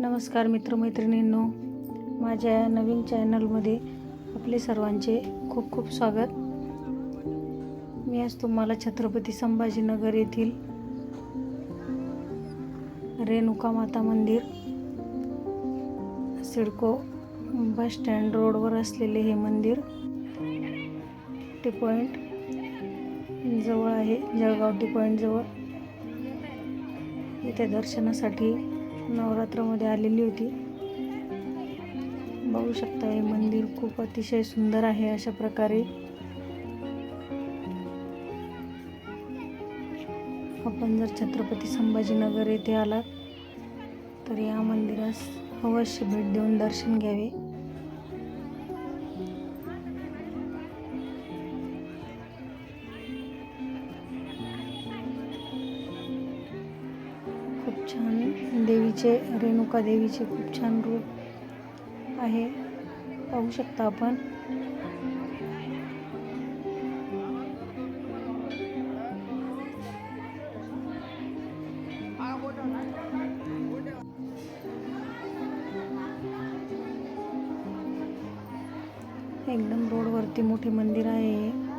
नमस्कार मित्रमैत्रिणींनो माझ्या या नवीन चॅनलमध्ये आपले सर्वांचे खूप खूप स्वागत. मी आज तुम्हाला छत्रपती संभाजीनगर येथील रेणुका माता मंदिर सिडको बस स्टँड रोडवर असलेले हे मंदिर. टी पॉईंट जवळ आहे जळगाव टी पॉईंटजवळ इथे दर्शनासाठी नवरात्रामध्ये आलेली होती. बघू शकता हे मंदिर खूप अतिशय सुंदर आहे अशा प्रकारे. आपण जर छत्रपती संभाजीनगर येथे आलात तर या मंदिरास अवश्य भेट देऊन दर्शन घ्यावे. खूप छान देवीचे रेणुका देवीचे खूप छान रूप आहे. पाहू शकता आपण. एकदम रोडवरती मोठे मंदिर आहे.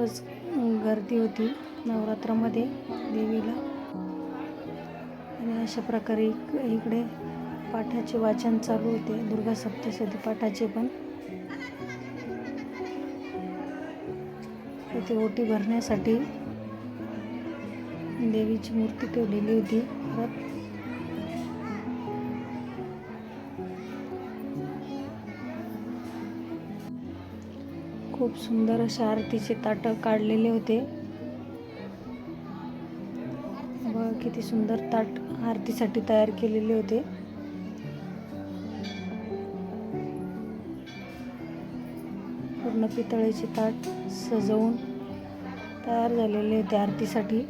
खूपच गर्दी होती नवरात्रामध्ये देवीला. आणि अशा प्रकारे इक इकडे पाठाचे वाचन चालू होते. दुर्गा सप्तशती पाठाचे पण. इथे ओटी भरण्यासाठी देवीची मूर्ती ठेवलेली होती. परत खूप सुंदर अशा आरतीचे ताटं काढलेले होते. बघा किती सुंदर ताट आरतीसाठी तयार केलेले होते. पूर्ण पितळेचे ताट सजवून तयार झालेले होते आरतीसाठी.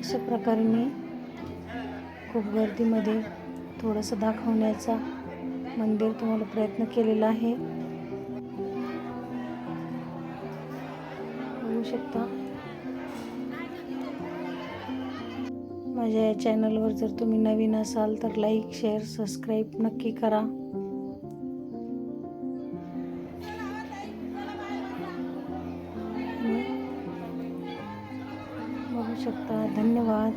अशा प्रकारे मी खूप गर्दीमध्ये थोडंसं दाखवण्याचा मंदिर तुम्हाला प्रयत्न केलेला आहे. बघू शकता. माझ्या या चॅनलवर जर तुम्ही नवीन असाल तर लाईक शेअर सबस्क्राईब नक्की करा. पाहू शकता. धन्यवाद.